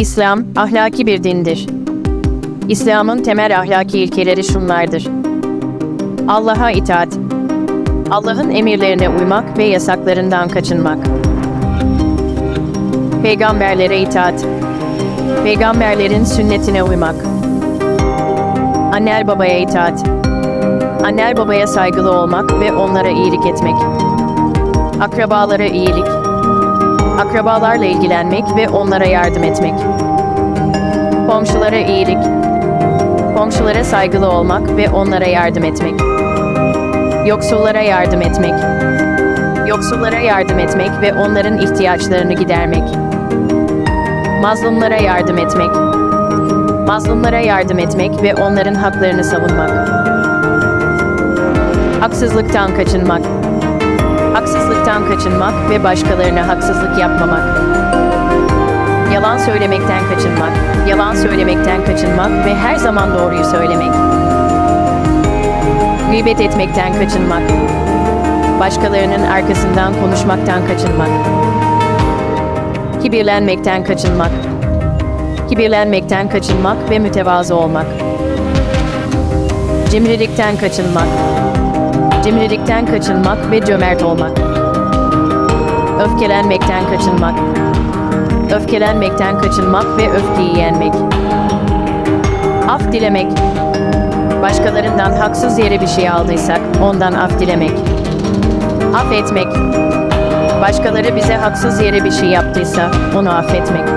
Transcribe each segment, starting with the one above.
İslam, ahlaki bir dindir. İslam'ın temel ahlaki ilkeleri şunlardır. Allah'a itaat, Allah'ın emirlerine uymak ve yasaklarından kaçınmak. Peygamberlere itaat, peygamberlerin sünnetine uymak. Anner babaya itaat, anner babaya saygılı olmak ve onlara iyilik etmek. Akrabalara iyilik, akrabalarla ilgilenmek ve onlara yardım etmek. Komşulara iyilik, komşulara saygılı olmak ve onlara yardım etmek. Yoksullara yardım etmek, yoksullara yardım etmek ve onların ihtiyaçlarını gidermek. Mazlumlara yardım etmek, mazlumlara yardım etmek ve onların haklarını savunmak. Haksızlıktan kaçınmak, haksızlıktan kaçınmak ve başkalarına haksızlık yapmamak. Yalan söylemekten kaçınmak, yalan söylemekten kaçınmak ve her zaman doğruyu söylemek. Gıybet etmekten kaçınmak, başkalarının arkasından konuşmaktan kaçınmak. Kibirlenmekten kaçınmak, kibirlenmekten kaçınmak ve mütevazı olmak. Cimrilikten kaçınmak, cimrilikten kaçınmak ve cömert olmak. Öfkelenmekten kaçınmak, öfkelenmekten kaçınmak ve öfkeyi yenmek. Af dilemek, başkalarından haksız yere bir şey aldıysak ondan af dilemek. Affetmek, başkaları bize haksız yere bir şey yaptıysa onu affetmek.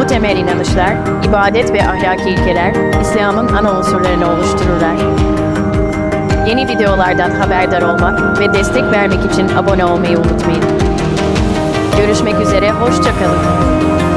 Bu temel inanışlar, ibadet ve ahlaki ilkeler İslam'ın ana unsurlarını oluştururlar. Yeni videolardan haberdar olmak ve destek vermek için abone olmayı unutmayın. Görüşmek üzere, hoşçakalın.